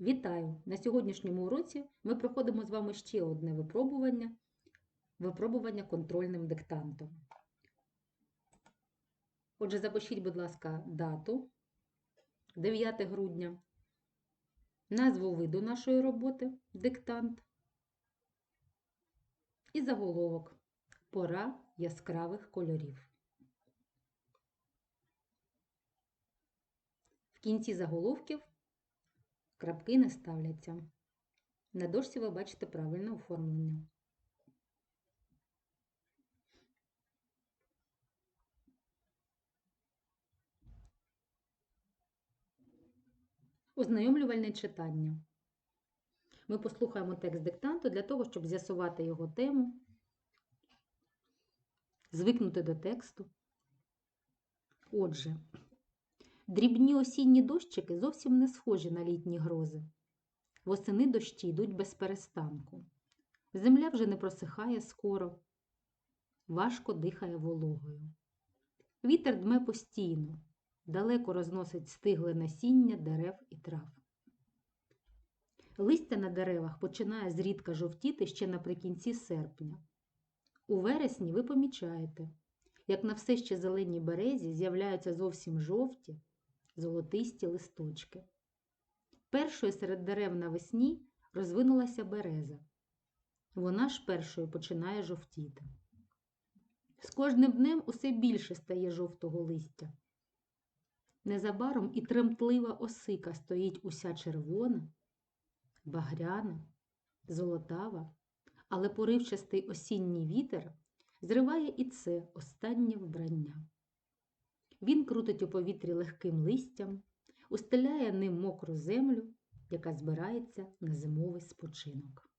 Вітаю! На сьогоднішньому уроці ми проходимо з вами ще одне випробування випробування контрольним диктантом. Отже, запишіть, будь ласка, дату 9 грудня, назву виду нашої роботи диктант і заголовок Пора яскравих кольорів. В кінці заголовків крапки не ставляться. На дошці ви бачите правильне оформлення. Ознайомлювальне читання. Ми послухаємо текст диктанту для того, щоб з'ясувати його тему, звикнути до тексту. Отже, дрібні осінні дощики зовсім не схожі на літні грози. Восени дощі йдуть без перестанку. Земля вже не просихає скоро, важко дихає вологою. Вітер дме постійно, далеко розносить стигле насіння дерев і трав. Листя на деревах починає зрідка жовтіти ще наприкінці серпня. У вересні ви помічаєте, як на все ще зеленій березі з'являються зовсім жовті, золотисті листочки. Першою серед дерев навесні розвинулася береза. Вона ж першою починає жовтіти. З кожним днем усе більше стає жовтого листя. Незабаром і тремтлива осика стоїть уся червона, багряна, золотава, але поривчастий осінній вітер зриває і це останнє вбрання. Він крутить у повітрі легким листям, устеляє ним мокру землю, яка збирається на зимовий спочинок.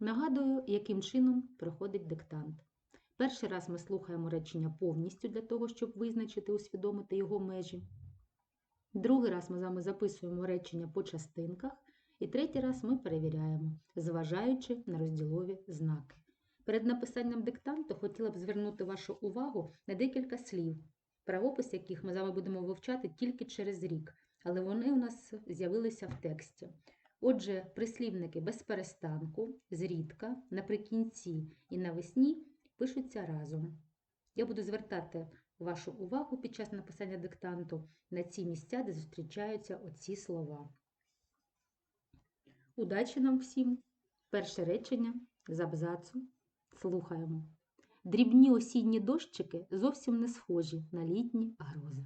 Нагадую, яким чином проходить диктант. Перший раз ми слухаємо речення повністю для того, щоб визначити, усвідомити його межі. Другий раз ми з вами записуємо речення по частинках. І третій раз ми перевіряємо, зважаючи на розділові знаки. Перед написанням диктанту хотіла б звернути вашу увагу на декілька слів, правопис яких ми з вами будемо вивчати тільки через рік, але вони у нас з'явилися в тексті. Отже, прислівники без перестанку, зрідка, наприкінці і навесні пишуться разом. Я буду звертати вашу увагу під час написання диктанту на ці місця, де зустрічаються оці слова. Удачі нам всім! Перше речення з абзацу. Слухаємо. Дрібні осінні дощики зовсім не схожі на літні грози.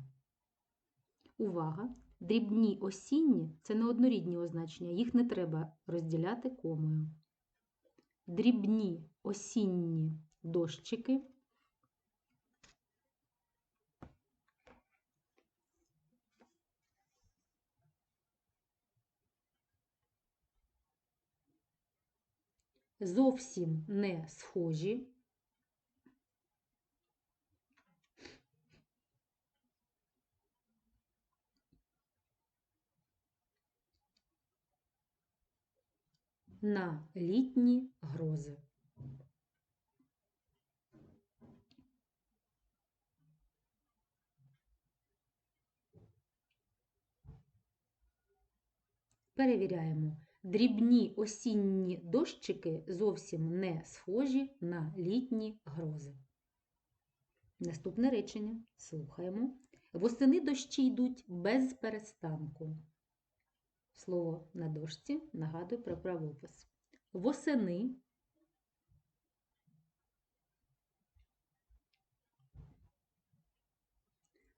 Увага! Дрібні осінні це не однорідні означення, їх не треба розділяти комою. Дрібні осінні дощики зовсім не схожі. На літні грози. Перевіряємо. Дрібні осінні дощики зовсім не схожі на літні грози. Наступне речення. Слухаємо. Восени дощі йдуть без перестанку. Слово на дошці нагадує про правопис. Восени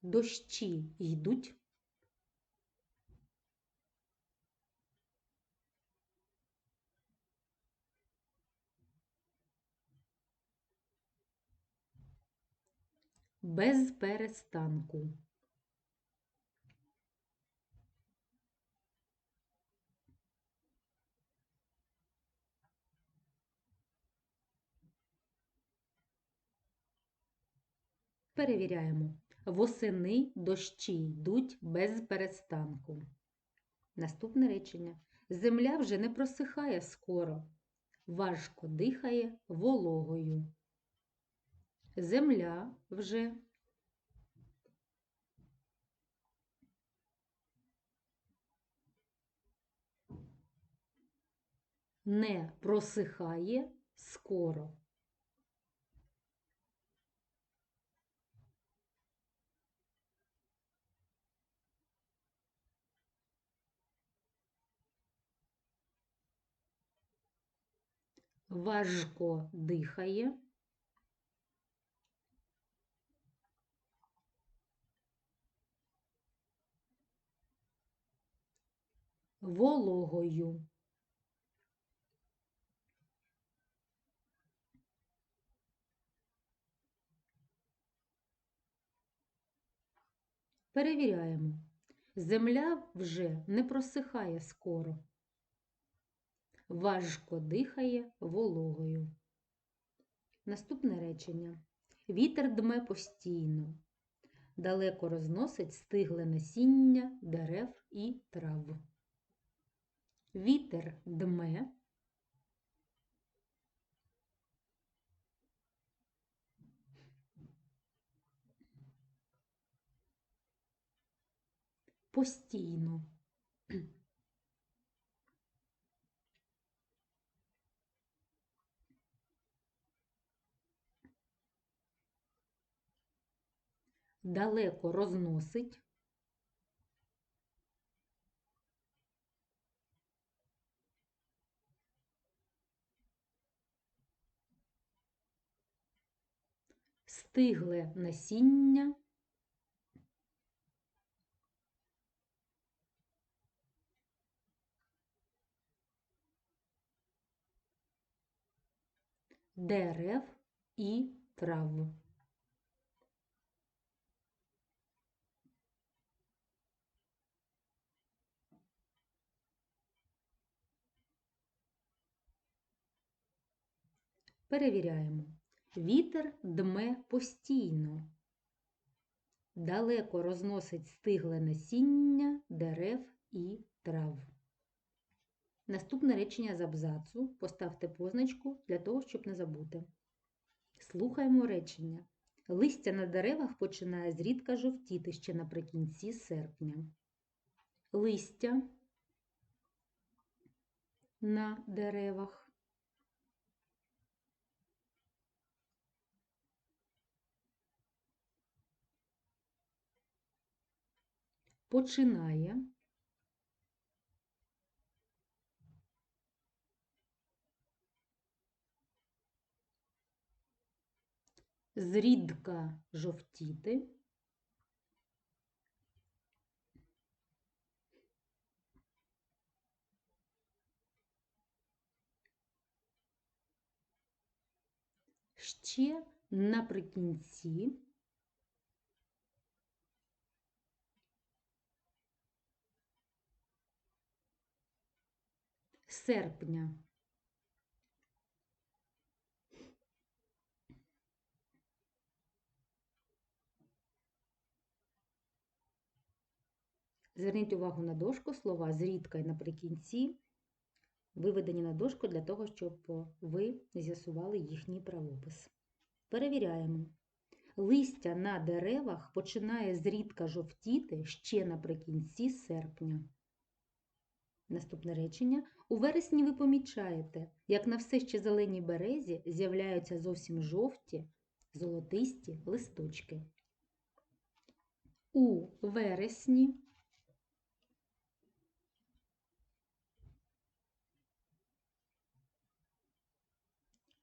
дощі йдуть без перестанку. Перевіряємо. Восени дощі йдуть без перестанку. Наступне речення. Земля вже не просихає скоро, важко дихає вологою. Земля вже не просихає скоро. Важко дихає. Вологою. Перевіряємо. Земля вже не просихає скоро. Важко дихає вологою. Наступне речення. Вітер дме постійно. Далеко розносить стигле насіння дерев і трав. Вітер дме. Постійно. Далеко розносить. Стигле насіння. Дерев і трав. Перевіряємо. Вітер дме постійно. Далеко розносить стигле насіння дерев і трав. Наступне речення з абзацу поставте позначку для того, щоб не забути. Слухаємо речення. Листя на деревах починає зрідка жовтіти ще наприкінці серпня. Листя на деревах починає. Зрідка жовтіти. Ще наприкінці серпня. Зверніть увагу на дошку слова зрідка і наприкінці виведені на дошку для того, щоб ви з'ясували їхній правопис. Перевіряємо. Листя на деревах починає зрідка жовтіти ще наприкінці серпня. Наступне речення. У вересні ви помічаєте, як на все ще зеленій березі з'являються зовсім жовті, золотисті листочки. У вересні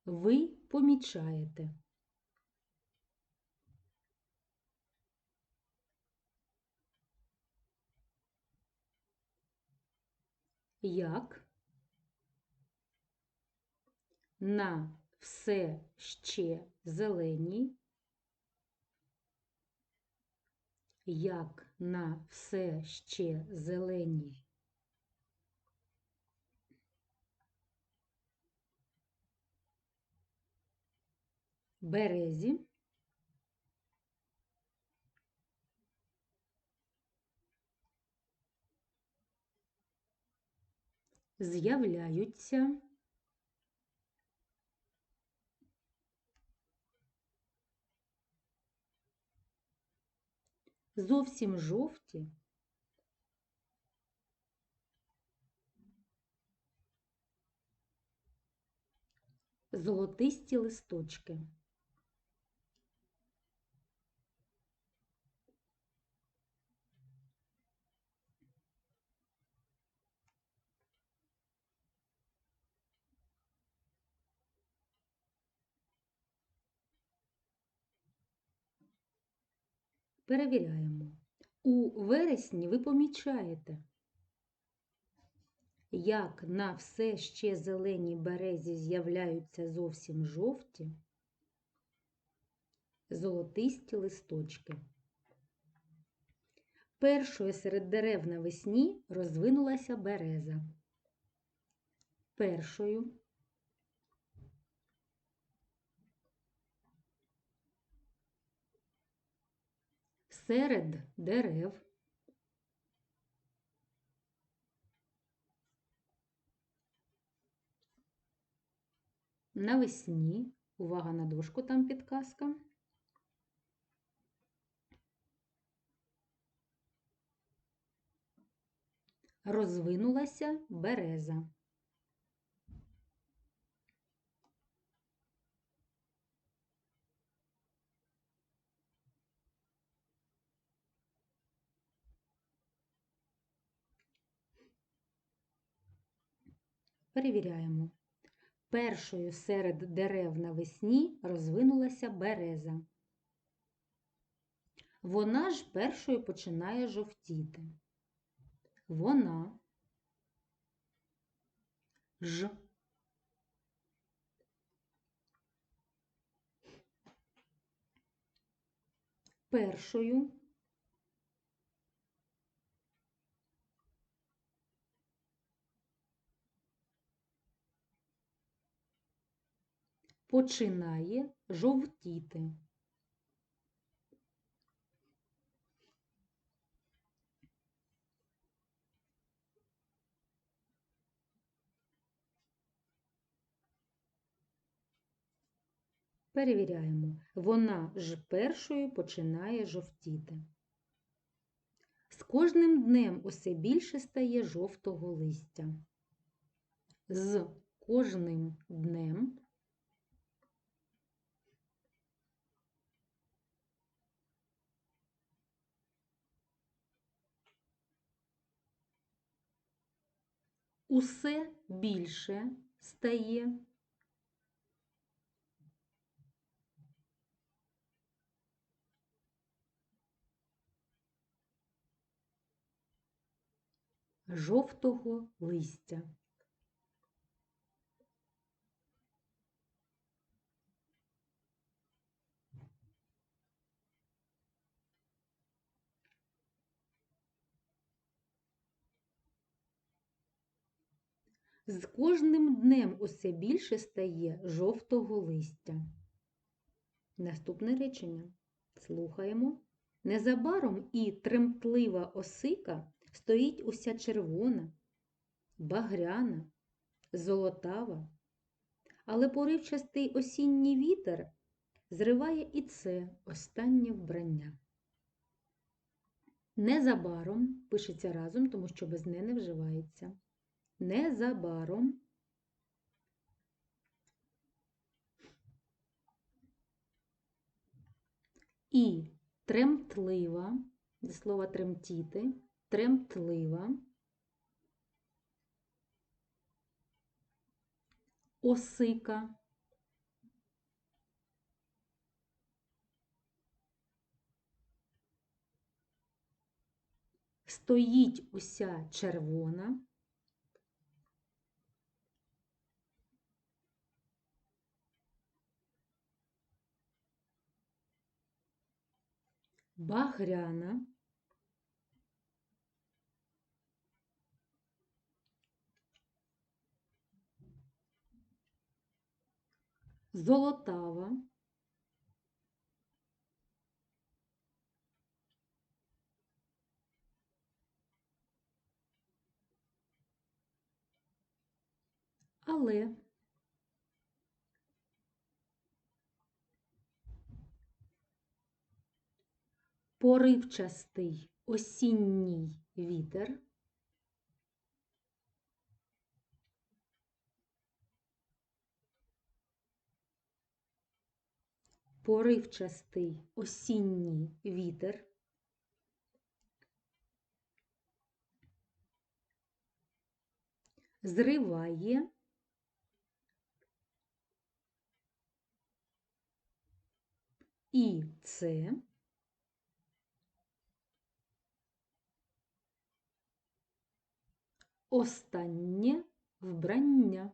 ви помічаєте. Як на все ще зеленій, як на все ще зеленій березі. З'являються зовсім жовті. Золотисті листочки. Перевіряємо. У вересні ви помічаєте, як на все ще зеленій березі з'являються зовсім жовті, золотисті листочки. Першою серед дерев навесні розвинулася береза. Першою серед дерев навесні, увага на дошку, там підказка. Розвинулася береза. Перевіряємо. Першою серед дерев навесні розвинулася береза. Вона ж першою починає жовтіти. Вона ж першою починає жовтіти. Перевіряємо. Вона ж першою починає жовтіти. З кожним днем усе більше стає жовтого листя. З кожним днем усе більше стає жовтого листя. З кожним днем усе більше стає жовтого листя. Наступне речення. Слухаємо. Незабаром і тремтлива осика стоїть уся червона, багряна, золотава, але поривчастий осінній вітер зриває і це останнє вбрання. Незабаром пишеться разом, тому що без не не вживається. Незабаром. І тремтлива, зі слова тремтіти, тремтлива, осика, стоїть уся червона, багряна, золотава, але поривчастий осінній вітер поривчастий осінній вітер. Зриває і це останнє вбрання.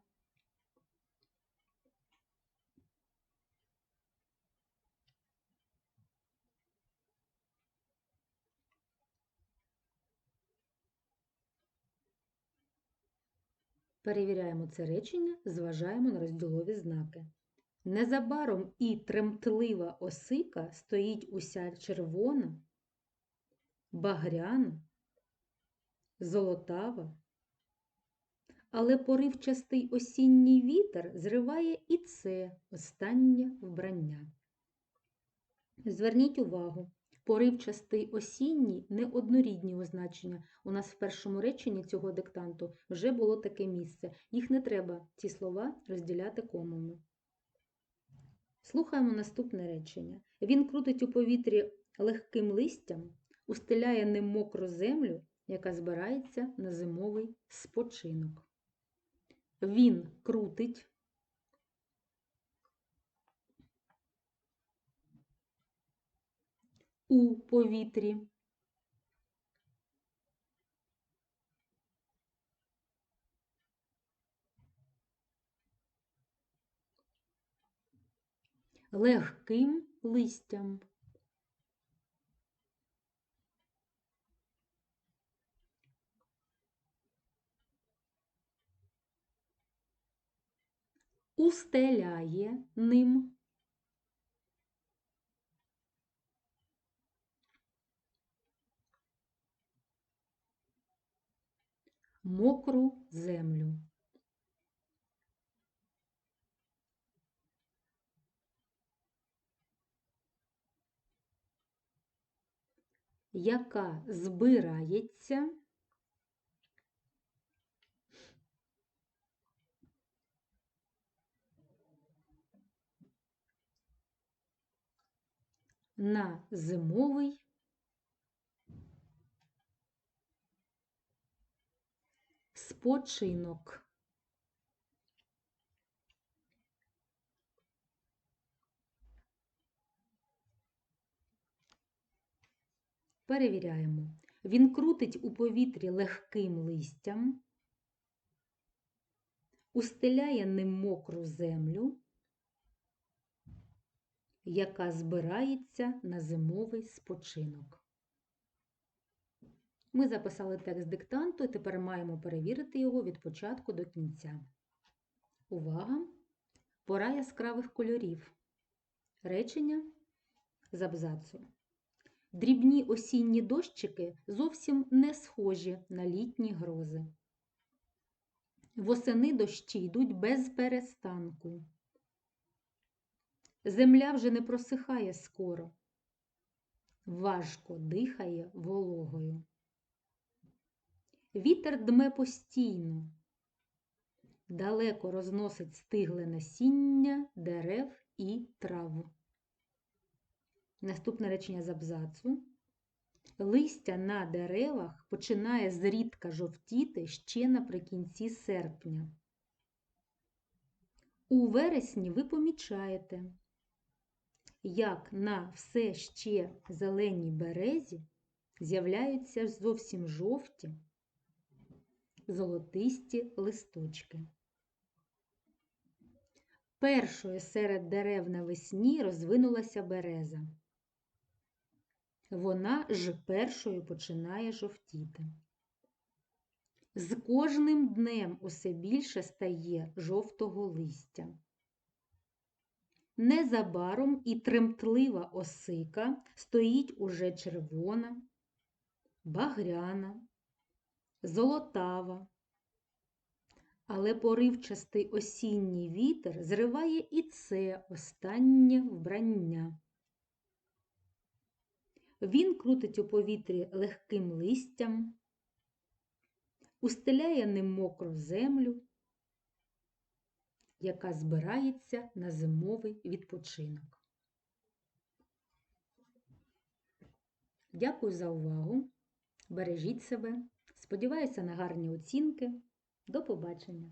Перевіряємо це речення, зважаємо на розділові знаки. Незабаром і тремтлива осика стоїть уся червона, багряна, золотава, але поривчастий осінній вітер зриває і це останнє вбрання. Зверніть увагу, поривчастий осінній неоднорідні означення. У нас в першому реченні цього диктанту вже було таке місце. Їх не треба, ці слова, розділяти комами. Слухаємо наступне речення. Він крутить у повітрі легким листям, устеляє ним мокру землю, яка збирається на зимовий спочинок. Він крутить. У повітрі. Легким листям. Устеляє ним. Мокру землю. Яка збирається на зимовий спочинок. Перевіряємо. Він крутить у повітрі легким листям, устеляє ним мокру землю, яка збирається на зимовий спочинок. Ми записали текст диктанту і тепер маємо перевірити його від початку до кінця. Увага! Пора яскравих кольорів. Речення з абзацу. Дрібні осінні дощики зовсім не схожі на літні грози. Восени дощі йдуть без перестанку. Земля вже не просихає скоро, важко дихає вологою. Вітер дме постійно, далеко розносить стигле насіння дерев і трав. Наступне речення з абзацу. Листя на деревах починає зрідка жовтіти ще наприкінці серпня. У вересні ви помічаєте, як на все ще зеленій березі з'являються зовсім жовті, золотисті листочки. Першою серед дерев навесні розвинулася береза. Вона ж першою починає жовтіти. З кожним днем усе більше стає жовтого листя. Незабаром і тремтлива осика стоїть уже червона, багряна, золотава, але поривчастий осінній вітер зриває і це останнє вбрання. Він крутить у повітрі легким листям, устеляє ним мокру землю, яка збирається на зимовий відпочинок. Дякую за увагу. Бережіть себе. Сподіваюся на гарні оцінки. До побачення!